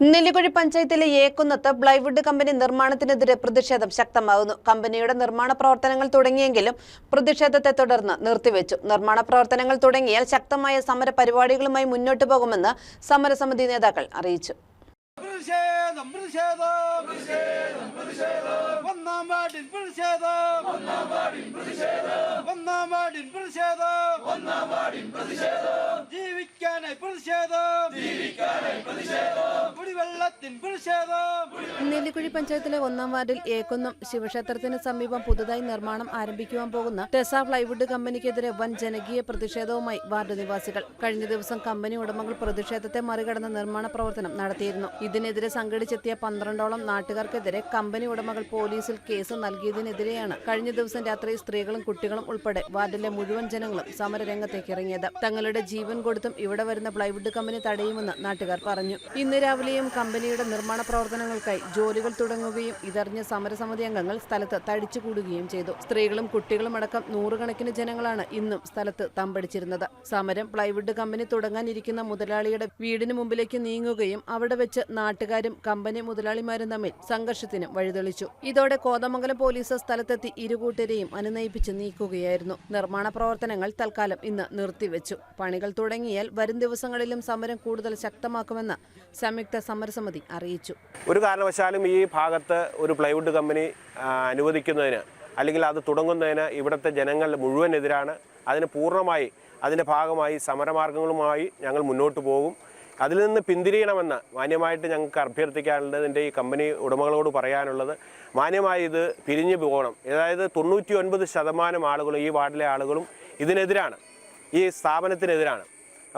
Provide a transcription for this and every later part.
നെല്ലിക്കുഴി പഞ്ചായത്തിലെ ഏക്കുന്നത്ത് plywood company നിർമ്മാണത്തിനെതിരെ പ്രതിഷേധം ശക്തമാകുന്നു കമ്പനിയുടെ നിർമ്മാണ പ്രവർത്തനങ്ങൾ തുടങ്ങിയെങ്കിലും പ്രതിഷേധത്തെ തുടർന്ന് നിർത്തിവെച്ചു. നിർമ്മാണ പ്രവർത്തനങ്ങൾ തുടങ്ങിയാൽ ശക്തമായ സമര പരിപാടികളുമായി മുന്നോട്ടു പോകുമെന്ന് സമരസമിതി നേതാക്കൾ അറിയിച്ചു. ജീവിക്കാനായി പ്രതിഷേധം ഒന്നാം വാർഡിൽ പ്രതിഷേധം ഒന്നാം വാർഡിൽ പ്രതിഷേധം ജീവിക്കാനായി പ്രതിഷേധം കുടിവെള്ളത്തിൻ പ്രതിഷേധം നെല്ലിക്കുഴി പഞ്ചായത്തിലെ ഒന്നാം വാർഡിൽ ഏക്കുന്നം ശിവക്ഷേത്രത്തിന് സമീപം പുതുതായി നിർമ്മാണം ആരംഭിക്കുവാൻ പോകുന്ന ടെസ ഫ്ലൈവുഡ് കമ്പനിക്കെതിരെ വൻ ജനകീയ പ്രതിഷേധവുമായി വാർഡ് നിവാസികൾ. കഴിഞ്ഞ ദിവസം കമ്പനി ഉടമകൾ പ്രതിഷേധത്തെ മറികടന്ന് നിർമ്മാണ പ്രവർത്തനം നടത്തിയിരുന്നു. ഇതിനെതിരെ സംഘടിച്ചെത്തിയ പന്ത്രണ്ടോളം നാട്ടുകാർക്കെതിരെ കമ്പനി ഉടമകൾ പോലീസിൽ കേസ് നൽകിയതിനെതിരെയാണ് കഴിഞ്ഞ ദിവസം രാത്രി സ്ത്രീകളും കുട്ടികളും ഉൾപ്പെടെ വാർഡിലെ മുഴുവൻ ജനങ്ങളും സമരരംഗത്തേക്ക് ഇറങ്ങിയത്. തങ്ങളുടെ ജീവൻ കൊടുത്തും ഇവിടെ വരുന്ന പ്ലൈവുഡ് കമ്പനി തടയുമെന്ന് നാട്ടുകാർ പറഞ്ഞു. ഇന്ന് രാവിലെയും കമ്പനിയുടെ നിർമ്മാണ പ്രവർത്തനങ്ങൾക്കായി ജോലികൾ തുടങ്ങുകയും ഇതറിഞ്ഞ സമരസമിതി അംഗങ്ങൾ സ്ഥലത്ത് തടിച്ചുകൂടുകയും ചെയ്തു. സ്ത്രീകളും കുട്ടികളും അടക്കം നൂറുകണക്കിന് ജനങ്ങളാണ് ഇന്നും സ്ഥലത്ത് തമ്പടിച്ചിരുന്നത്. സമരം പ്ലൈവുഡ് കമ്പനി തുടങ്ങാനിരിക്കുന്ന മുതലാളിയുടെ വീടിന് മുമ്പിലേക്ക് നീങ്ങുകയും അവിടെ വെച്ച് നാട്ടുകാരും കമ്പനി മുതലാളിമാരും തമ്മിൽ സംഘർഷത്തിന് വഴിതെളിച്ചു. ഇതോടെ കോതമംഗലം പോലീസ് സ്ഥലത്തെത്തി ഇരുകൂട്ടരെയും അനുനയിപ്പിച്ച് നീക്കുകയായിരുന്നു. നിർമ്മാണ പ്രവർത്തനങ്ങൾ തൽക്കാലം ഇന്ന് നിർത്തിവെച്ചു. പണികൾ തുടങ്ങിയാൽ വരും ദിവസങ്ങളിലും സമരം കൂടുതൽ ശക്തമാക്കുമെന്ന് സംയുക്ത സമരസമിതി അറിയിച്ചു. ഒരു കാരണവശാലും ഈ ഭാഗത്ത് ഒരു പ്ലൈവുഡ് കമ്പനി അനുവദിക്കുന്നതിന് അല്ലെങ്കിൽ അത് തുടങ്ങുന്നതിന് ഇവിടുത്തെ ജനങ്ങൾ മുഴുവൻ എതിരാണ്. അതിന് പൂർണമായി അതിന്റെ ഭാഗമായി സമരമാർഗങ്ങളുമായി ഞങ്ങൾ മുന്നോട്ട് പോകും. അതിൽ നിന്ന് പിന്തിരിയണമെന്ന് മാന്യമായിട്ട് ഞങ്ങൾക്ക് അഭ്യർത്ഥിക്കാനുള്ളത് എന്റെ ഈ കമ്പനി ഉടമകളോട് പറയാനുള്ളത് മാന്യമായി ഇത് പിരിഞ്ഞു പോകണം. അതായത് തൊണ്ണൂറ്റി ഒൻപത് ശതമാനം ആളുകളും ഈ വാർഡിലെ ആളുകളും ഇതിനെതിരാണ്. ഈ സ്ഥാപനത്തിനെതിരാണ്.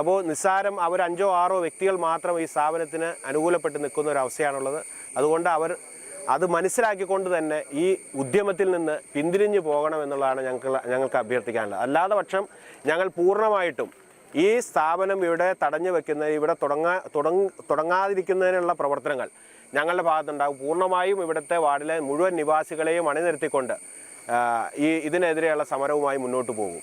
അപ്പോൾ നിസ്സാരം അവർ അഞ്ചോ ആറോ വ്യക്തികൾ മാത്രം ഈ സ്ഥാപനത്തിന് അനുകൂലപ്പെട്ട് നിൽക്കുന്ന ഒരു അവസ്ഥയാണുള്ളത്. അതുകൊണ്ട് അവർ അത് മനസ്സിലാക്കിക്കൊണ്ട് തന്നെ ഈ ഉദ്യമത്തിൽ നിന്ന് പിന്തിരിഞ്ഞു പോകണം എന്നുള്ളതാണ് ഞങ്ങൾക്ക് ഞങ്ങൾക്ക് അഭ്യർത്ഥിക്കാനുള്ളത്. അല്ലാതെ പക്ഷം ഞങ്ങൾ പൂർണമായിട്ടും ഈ സ്ഥാപനം ഇവിടെ തടഞ്ഞു വെക്കുന്ന ഇവിടെ തുടങ്ങാ തുടങ്ങ തുടങ്ങാതിരിക്കുന്നതിനുള്ള പ്രവർത്തനങ്ങൾ ഞങ്ങളുടെ ഭാഗത്തുണ്ടാകും. പൂർണമായും ഇവിടുത്തെ വാർഡിലെ മുഴുവൻ നിവാസികളെയും അണിനിരത്തിക്കൊണ്ട് ഈ ഇതിനെതിരെയുള്ള സമരവുമായി മുന്നോട്ട് പോകും.